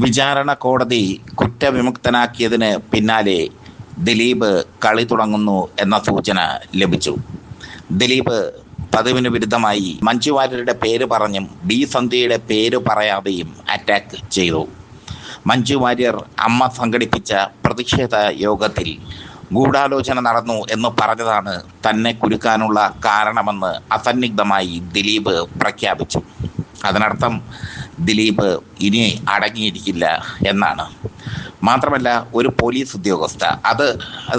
വിചാരണ കോടതി കുറ്റവിമുക്തനാക്കിയതിന് പിന്നാലെ ദിലീപ് കളി തുടങ്ങുന്നു എന്ന സൂചന ലഭിച്ചു. ദിലീപ് പതിവിന് വിരുദ്ധമായി മഞ്ജു വാര്യരുടെ പേര് പറഞ്ഞും ബി സന്ധ്യയുടെ പേര് പറയാതെയും അറ്റാക്ക് ചെയ്തു. മഞ്ജു വാര്യർ അമ്മ സംഘടിപ്പിച്ച പ്രതിഷേധ യോഗത്തിൽ ഗൂഢാലോചന നടന്നു എന്ന് പറഞ്ഞതാണ് തന്നെ കുരുക്കാനുള്ള കാരണമെന്ന് അസന്നിഗ്ധമായി ദിലീപ് പ്രഖ്യാപിച്ചു. അതിനർത്ഥം ദിലീപ് ഇനി അടങ്ങിയിരിക്കില്ല എന്നാണ്. മാത്രമല്ല ഒരു പോലീസ് ഉദ്യോഗസ്ഥ അത്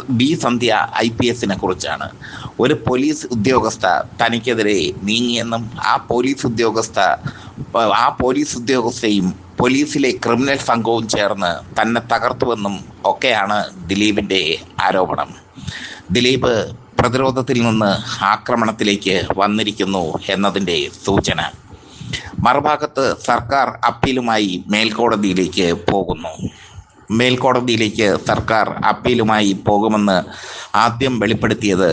ബി സന്ധ്യ ഐ പി എസിനെ കുറിച്ചാണ്. ഒരു പോലീസ് ഉദ്യോഗസ്ഥ തനിക്കെതിരെ നീങ്ങിയെന്നും ആ പോലീസ് ഉദ്യോഗസ്ഥ ആ പോലീസ് ഉദ്യോഗസ്ഥയും പോലീസിലെ ക്രിമിനൽ സംഘവും ചേർന്ന് തന്നെ തകർത്തുവെന്നും ഒക്കെയാണ് ദിലീപിന്റെ ആരോപണം. ദിലീപ് പ്രതിരോധത്തിൽ നിന്ന് ആക്രമണത്തിലേക്ക് വന്നിരിക്കുന്നു എന്നതിന്റെ സൂചന. മറുഭാഗത്ത് സർക്കാർ അപ്പീലുമായി മേൽക്കോടതിയിലേക്ക് പോകുന്നു. മേൽക്കോടതിയിലേക്ക് സർക്കാർ അപ്പീലുമായി പോകുമെന്ന് ആദ്യം വെളിപ്പെടുത്തിയത്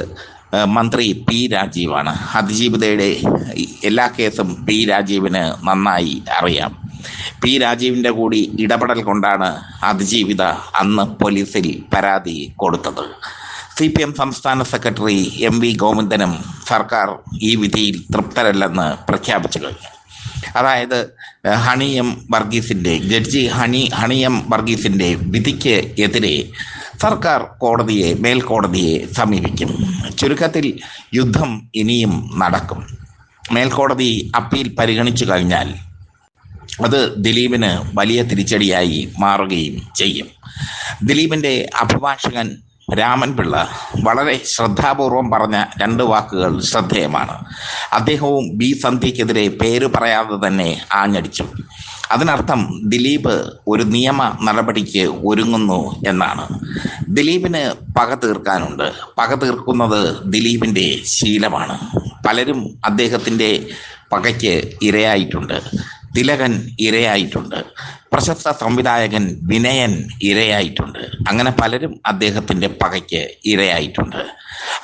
മന്ത്രി പി രാജീവാണ്. അതിജീവിതയുടെ എല്ലാ കേസും പി രാജീവിന് നന്നായി അറിയാം. പി രാജീവിന്റെ കൂടി ഇടപെടൽ കൊണ്ടാണ് അതിജീവിത അന്ന് പോലീസിൽ പരാതി കൊടുത്തത്. സി പി എം സംസ്ഥാന സെക്രട്ടറി എം വി ഗോവിന്ദനും സർക്കാർ ഈ വിധിയിൽ തൃപ്തരല്ലെന്ന് പ്രഖ്യാപിച്ചു കഴിഞ്ഞു. അതായത് ഹണി എം വർഗീസിന്റെ ജഡ്ജി ഹണി ഹണി എം വർഗീസിന്റെ വിധിക്ക് എതിരെ സർക്കാർ കോടതിയെ മേൽക്കോടതിയെ സമീപിക്കും. ചുരുക്കത്തിൽ യുദ്ധം ഇനിയും നടക്കും. മേൽക്കോടതി അപ്പീൽ പരിഗണിച്ചു കഴിഞ്ഞാൽ അത് ദിലീപിന് വലിയ തിരിച്ചടിയായി മാറുകയും ചെയ്യും. ദിലീപിന്റെ അഭിഭാഷകൻ രാമൻ പിള്ള വളരെ ശ്രദ്ധാപൂർവം പറഞ്ഞ രണ്ട് വാക്കുകൾ ശ്രദ്ധേയമാണ്. അദ്ദേഹവും ബി സന്ധ്യക്കെതിരെ പേര് പറയാതെ തന്നെ ആഞ്ഞടിച്ചു. അതിനർത്ഥം ദിലീപ് ഒരു നിയമ നടപടിക്ക് ഒരുങ്ങുന്നു എന്നാണ്. ദിലീപിന് പക തീർക്കാനുണ്ട്. പക തീർക്കുന്നത് ദിലീപിന്റെ ശീലമാണ്. പലരും അദ്ദേഹത്തിന്റെ പകയ്ക്ക് ഇരയായിട്ടുണ്ട്. തിലകൻ ഇരയായിട്ടുണ്ട്. പ്രശസ്ത സംവിധായകൻ വിനയൻ ഇരയായിട്ടുണ്ട്. അങ്ങനെ പലരും അദ്ദേഹത്തിന്റെ പകയ്ക്ക് ഇരയായിട്ടുണ്ട്.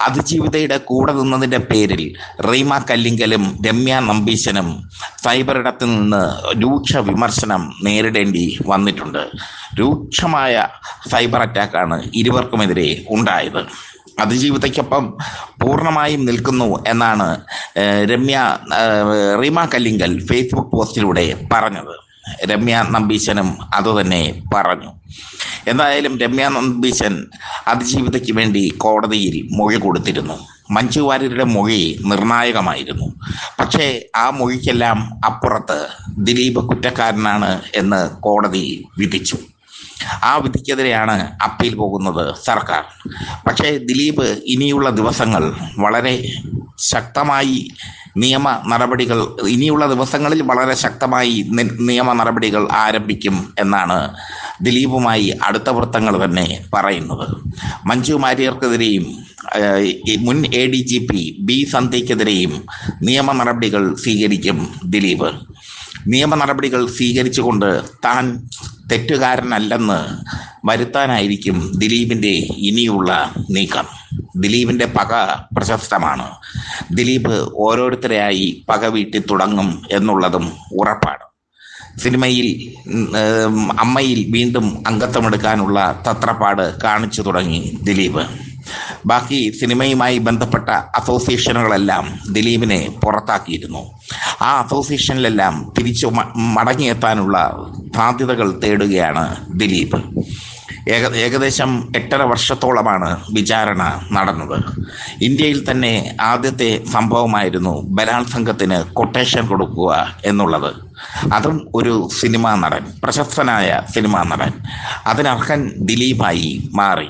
അതിജീവിതയുടെ കൂടെ നിന്നതിന്റെ പേരിൽ റീമ കല്ലിങ്കലും രമ്യ നമ്പീശനും സൈബറിടത്ത് നിന്ന് രൂക്ഷ വിമർശനം നേരിടേണ്ടി വന്നിട്ടുണ്ട്. രൂക്ഷമായ സൈബർ അറ്റാക്കാണ് ഇരുവർക്കുമെതിരെ ഉണ്ടായത്. അതിജീവിതയ്ക്കൊപ്പം പൂർണമായും നിൽക്കുന്നു എന്നാണ് രമ്യ റീമ കല്ലിങ്കൽ ഫേസ്ബുക്ക് പോസ്റ്റിലൂടെ പറഞ്ഞത്. രമ്യ നമ്പീശനും അതുതന്നെ പറഞ്ഞു. എന്തായാലും രമ്യ നമ്പീശൻ അതിജീവിതയ്ക്ക് വേണ്ടി കോടതിയിൽ മൊഴി കൊടുത്തിരുന്നു. മഞ്ജു വാര്യരുടെ മൊഴി നിർണായകമായിരുന്നു. പക്ഷേ ആ മൊഴിക്കെല്ലാം അപ്പുറത്ത് ദിലീപ് കുറ്റക്കാരനാണ് എന്ന് കോടതി വിധിച്ചു. ആ വിധിക്കെതിരെയാണ് അപ്പീൽ പോകുന്നത് സർക്കാർ. പക്ഷേ ദിലീപ് ഇനിയുള്ള ദിവസങ്ങൾ വളരെ ശക്തമായി നിയമ നടപടികൾ ഇനിയുള്ള ദിവസങ്ങളിൽ വളരെ ശക്തമായി നിയമ നടപടികൾ ആരംഭിക്കും എന്നാണ് ദിലീപുമായി അടുത്ത വൃത്തങ്ങൾ തന്നെ പറയുന്നത്. മഞ്ജു വാര്യർക്കെതിരെയും മുൻ A D G P B സന്ധ്യയ്ക്കെതിരെയും നിയമ നടപടികൾ സ്വീകരിക്കും ദിലീപ്. നിയമ നടപടികൾ സ്വീകരിച്ചുകൊണ്ട് താൻ തെറ്റുകാരനല്ലെന്ന് വരുത്താനായിരിക്കും ദിലീപിന്റെ ഇനിയുള്ള നീക്കം. ദിലീപിന്റെ പക പ്രശസ്തമാണ്. ദിലീപ് ഓരോരുത്തരെയായി പക വീട്ടി തുടങ്ങും എന്നുള്ളതും ഉറപ്പാണ്. സിനിമയിൽ അമ്മയിൽ വീണ്ടും അംഗത്വമെടുക്കാനുള്ള തത്രപ്പാട് കാണിച്ചു തുടങ്ങി ദിലീപ്. ബാക്കി സിനിമയുമായി ബന്ധപ്പെട്ട അസോസിയേഷനുകളെല്ലാം ദിലീപിനെ പുറത്താക്കിയിരുന്നു. ആ അസോസിയേഷനിലെല്ലാം തിരിച്ചു മടങ്ങിയെത്താനുള്ള സാധ്യതകൾ തേടുകയാണ് ദിലീപ്. ഏക ഏകദേശം എട്ടര വർഷത്തോളമാണ് വിചാരണ നടന്നത്. ഇന്ത്യയിൽ തന്നെ ആദ്യത്തെ സംഭവമായിരുന്നു ബലാത്സംഗത്തിന് കൊട്ടേഷൻ കൊടുക്കുക എന്നുള്ളത്. അതും ഒരു സിനിമാ നടൻ പ്രശസ്തനായ സിനിമാ നടൻ. അതിനർഹൻ ദിലീപായി മാറി.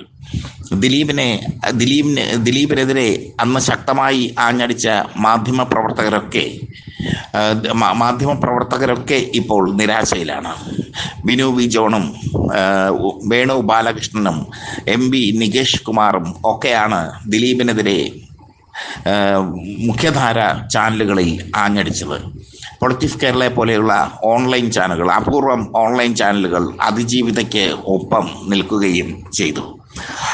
ദിലീപിനെ ദിലീപിന് ദിലീപിനെതിരെ അന്ന് ശക്തമായി ആഞ്ഞടിച്ച മാധ്യമ പ്രവർത്തകരൊക്കെ ആ, മാ- മാധ്യമ പ്രവർത്തകരൊക്കെ ഇപ്പോൾ നിരാശയിലാണ്. ബിനു വി ജോണും വേണു ബാലകൃഷ്ണനും എം ബി നികേഷ് കുമാറും ഒക്കെയാണ് ദിലീപിനെതിരെ മുഖ്യധാര ചാനലുകളിൽ ആഞ്ഞടിച്ചത്. പൊളിറ്റിക്സ് കേരളയെ പോലെയുള്ള ഓൺലൈൻ ചാനലുകൾ അപൂർവം ഓൺലൈൻ ചാനലുകൾ അതിജീവിതയ്ക്ക് ഒപ്പം നിൽക്കുകയും ചെയ്തു.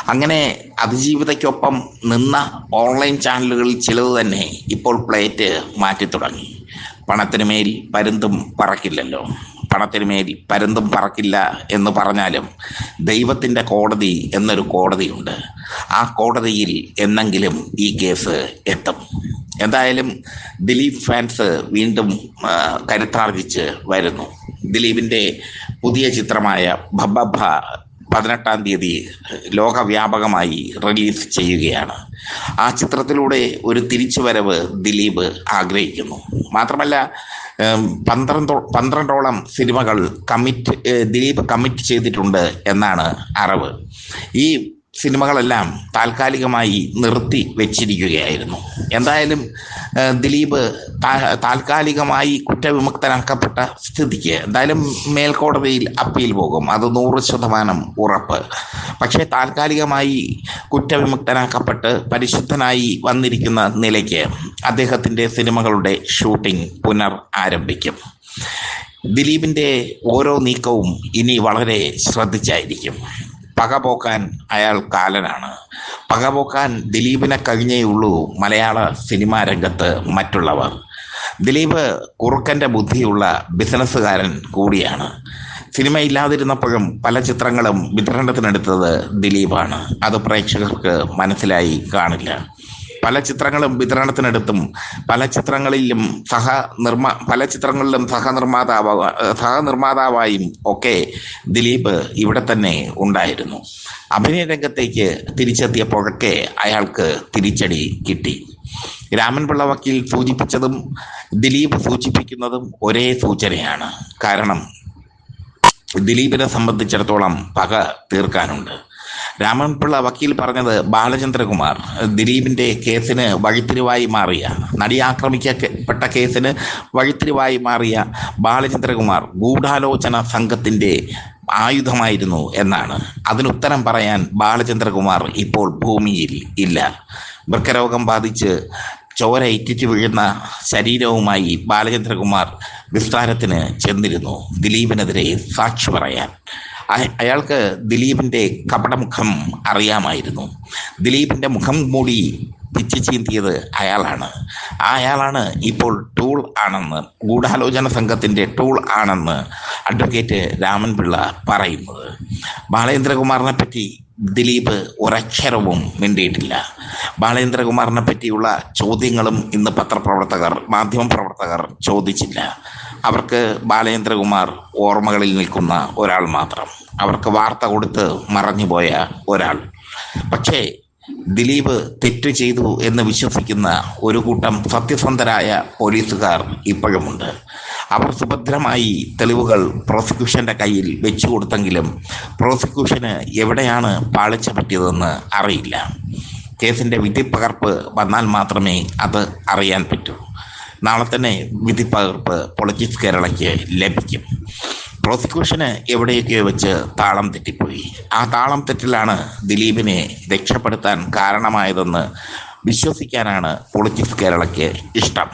അങ്ങനെ അതിജീവിതയ്ക്കൊപ്പം നിന്ന ഓൺലൈൻ ചാനലുകളിൽ ചിലത് തന്നെ ഇപ്പോൾ പ്ലേറ്റ് മാറ്റി തുടങ്ങി പണത്തിന് മേൽ പരുന്തും പറക്കില്ലല്ലോ. പണത്തിന് മേൽ പരുന്തും പറക്കില്ല എന്ന് പറഞ്ഞാലും ദൈവത്തിന്റെ കോടതി എന്നൊരു കോടതിയുണ്ട്. ആ കോടതിയിൽ എന്നെങ്കിലും ഈ കേസ് എത്തും. എന്തായാലും ദിലീപ് ഫാൻസ് വീണ്ടും കരുത്താർജിച്ച് വരുന്നു. ദിലീപിന്റെ പുതിയ ചിത്രമായ ഭബഭ പതിനെട്ടാം തീയതി ലോകവ്യാപകമായി റിലീസ് ചെയ്യുകയാണ്. ആ ചിത്രത്തിലൂടെ ഒരു തിരിച്ചുവരവ് ദിലീപ് ആഗ്രഹിക്കുന്നു. മാത്രമല്ല പന്ത്രണ്ടോ പന്ത്രണ്ടോളം സിനിമകൾ കമ്മിറ്റ് ദിലീപ് കമ്മിറ്റ് ചെയ്തിട്ടുണ്ട് എന്നാണ് അറിവ്. ഈ സിനിമകളെല്ലാം താൽക്കാലികമായി നിർത്തി വെച്ചിരിക്കുകയായിരുന്നു. എന്തായാലും ദിലീപ് താൽക്കാലികമായി കുറ്റവിമുക്തനാക്കപ്പെട്ട സ്ഥിതിക്ക് എന്തായാലും മേൽക്കോടതിയിൽ അപ്പീൽ പോകും. അത് നൂറ് ശതമാനം ഉറപ്പ്. പക്ഷേ താൽക്കാലികമായി കുറ്റവിമുക്തനാക്കപ്പെട്ട് പരിശുദ്ധനായി വന്നിരിക്കുന്ന നിലയ്ക്ക് അദ്ദേഹത്തിന്റെ സിനിമകളുടെ ഷൂട്ടിംഗ് പുനർ ആരംഭിക്കും ദിലീപിന്റെ ഓരോ നീക്കവും ഇനി വളരെ ശ്രദ്ധിച്ചായിരിക്കും. പക പോക്കാൻ അയാൾ കാലനാണ്. പക പോക്കാൻ ദിലീപിനെ കഴിഞ്ഞേ ഉള്ളൂ മലയാള സിനിമാ രംഗത്ത് മറ്റുള്ളവർ. ദിലീപ് കുറുക്കന്റെ ബുദ്ധിയുള്ള ബിസിനസ്സുകാരൻ കൂടിയാണ്. സിനിമ ഇല്ലാതിരുന്നപ്പോഴും പല ചിത്രങ്ങളും വിതരണത്തിനെടുത്തത് ദിലീപാണ്. അത് പ്രേക്ഷകർക്ക് മനസ്സിലായി കാണില്ല. പല ചിത്രങ്ങളും വിതരണത്തിനെടുത്തും പല ചിത്രങ്ങളിലും സഹ നിർമ്മാ പല ചിത്രങ്ങളിലും സഹനിർമ്മാതാവ സഹനിർമ്മാതാവായും ഒക്കെ ദിലീപ് ഇവിടെ തന്നെ ഉണ്ടായിരുന്നു. അഭിനയ രംഗത്തേക്ക് തിരിച്ചെത്തിയപ്പോഴൊക്കെ അയാൾക്ക് തിരിച്ചടി കിട്ടി. രാമൻപിള്ള വക്കീൽ സൂചിപ്പിച്ചതും ദിലീപ് സൂചിപ്പിക്കുന്നതും ഒരേ സൂചനയാണ്. കാരണം ദിലീപിനെ സംബന്ധിച്ചിടത്തോളം പക തീർക്കാനുണ്ട്. രാമൻപിള്ള വക്കീൽ പറഞ്ഞത് ബാലചന്ദ്രകുമാർ ദിലീപിന്റെ കേസിന് വഴിത്തിരിവായി മാറിയ നടി ആക്രമിക്കപ്പെട്ട കേസിന് വഴിത്തിരിവായി മാറിയ ബാലചന്ദ്രകുമാർ ഗൂഢാലോചന സംഘത്തിന്റെ ആയുധമായിരുന്നു എന്നാണ്. അതിനുത്തരം പറയാൻ ബാലചന്ദ്രകുമാർ ഇപ്പോൾ ഭൂമിയിൽ ഇല്ല. വൃക്കരോഗം ബാധിച്ച് ചോര ഇറ്റിച്ചു വീഴുന്ന ശരീരവുമായി ബാലചന്ദ്രകുമാർ വിസ്താരത്തിന് ചെന്നിരുന്നു. ദിലീപിനെതിരെ സാക്ഷി പറയാൻ. അയാൾക്ക് ദിലീപിന്റെ കപടമുഖം അറിയാമായിരുന്നു. ദിലീപിന്റെ മുഖം മൂടി പിച്ചു ചീന്തിയത് അയാളാണ്. ആ അയാളാണ് ഇപ്പോൾ ടൂൾ ആണെന്ന് ഗൂഢാലോചന സംഘത്തിന്റെ ടൂൾ ആണെന്ന് അഡ്വക്കേറ്റ് രാമൻപിള്ള പറയുന്നത്. ബാലേന്ദ്രകുമാറിനെ പറ്റി ദിലീപ് ഒരക്ഷരവും മിണ്ടിയിട്ടില്ല. ബാലേന്ദ്രകുമാറിനെ പറ്റിയുള്ള ചോദ്യങ്ങളും ഇന്ന് പത്രപ്രവർത്തകർ മാധ്യമപ്രവർത്തകർ ചോദിച്ചില്ല. അവർക്ക് ബാലേന്ദ്രകുമാർ ഓർമ്മകളിൽ നിൽക്കുന്ന ഒരാൾ മാത്രം. അവർക്ക് വാർത്ത കൊടുത്ത് മറഞ്ഞുപോയ ഒരാൾ. പക്ഷേ ദിലീപ് തെറ്റ് ചെയ്തു എന്ന് വിശ്വസിക്കുന്ന ഒരു കൂട്ടം സത്യസന്ധരായ പോലീസുകാർ ഇപ്പോഴുമുണ്ട്. അവർ സുഭദ്രമായി തെളിവുകൾ പ്രോസിക്യൂഷന്റെ കയ്യിൽ വെച്ചു കൊടുത്തെങ്കിലും പ്രോസിക്യൂഷന് എവിടെയാണ് പാളിച്ച പറ്റിയതെന്ന് അറിയില്ല. കേസിന്റെ വിധിപ്പകർപ്പ് വന്നാൽ മാത്രമേ അത് അറിയാൻ പറ്റൂ. നാളെ തന്നെ വിധി പകർപ്പ് പൊളിറ്റിക്സ് കേരളയ്ക്ക് ലഭിക്കും. പ്രോസിക്യൂഷന് എവിടെയൊക്കെ വെച്ച് താളം തെറ്റിപ്പോയി? ആ താളം തെറ്റിലാണ് ദിലീപിനെ രക്ഷപ്പെടുത്താൻ കാരണമായതെന്ന് വിശ്വസിക്കാനാണ് പൊളിറ്റിക്സ് കേരളയ്ക്ക് ഇഷ്ടം.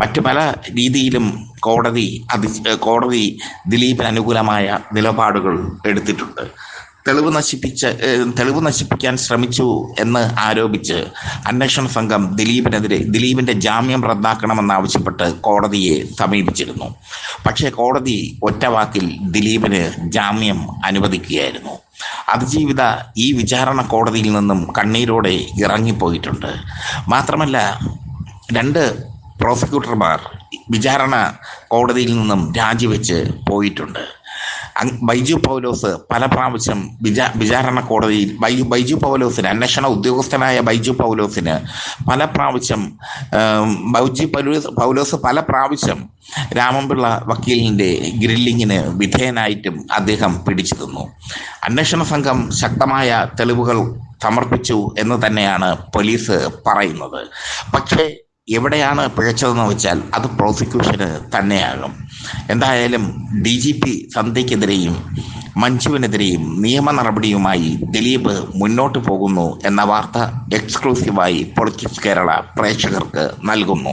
മറ്റു പല രീതിയിലും കോടതി അതി കോടതി ദിലീപിന് അനുകൂലമായ നിലപാടുകൾ എടുത്തിട്ടുണ്ട്. തെളിവ് നശിപ്പിച്ച് തെളിവ് നശിപ്പിക്കാൻ ശ്രമിച്ചു എന്ന് ആരോപിച്ച് അന്വേഷണ സംഘം ദിലീപിനെതിരെ ദിലീപിന്റെ ജാമ്യം റദ്ദാക്കണമെന്നാവശ്യപ്പെട്ട് കോടതിയെ സമീപിച്ചിരുന്നു. പക്ഷേ കോടതി ഒറ്റവാക്കിൽ ദിലീപിന് ജാമ്യം അനുവദിക്കുകയായിരുന്നു. അതിജീവിത ഈ വിചാരണ കോടതിയിൽ നിന്നും കണ്ണീരോടെ ഇറങ്ങിപ്പോയിട്ടുണ്ട്. മാത്രമല്ല രണ്ട് പ്രോസിക്യൂട്ടർമാർ വിചാരണ കോടതിയിൽ നിന്നും രാജിവെച്ച് പോയിട്ടുണ്ട്. ബൈജു പൗലോസ് പല പ്രാവശ്യം വിചാ വിചാരണ കോടതിയിൽ ബൈജു പൗലോസിന് അന്വേഷണ ഉദ്യോഗസ്ഥനായ ബൈജു പൗലോസിന് പല പ്രാവശ്യം ബൈജു പൗലോസ് പൗലോസ് പല പ്രാവശ്യം രാമൻപിള്ള വക്കീലിന്റെ ഗ്രില്ലിങ്ങിന് വിധേയനായിട്ടും അദ്ദേഹം പിടിച്ചു തന്നു അന്വേഷണ സംഘം ശക്തമായ തെളിവുകൾ സമർപ്പിച്ചു എന്ന് തന്നെയാണ് പോലീസ് പറയുന്നത്. പക്ഷേ എവിടെയാണ് പിഴച്ചതെന്ന് വെച്ചാൽ അത് പ്രോസിക്യൂഷന് തന്നെയാകും. എന്തായാലും ഡി ജി പി സന്ധ്യക്കെതിരെയും മഞ്ജുവിനെതിരെയും നിയമ നടപടിയുമായി ദിലീപ് മുന്നോട്ട് പോകുന്നു എന്ന വാർത്ത എക്സ്ക്ലൂസീവായി പൊളിറ്റിക്സ് കേരള പ്രേക്ഷകർക്ക് നൽകുന്നു.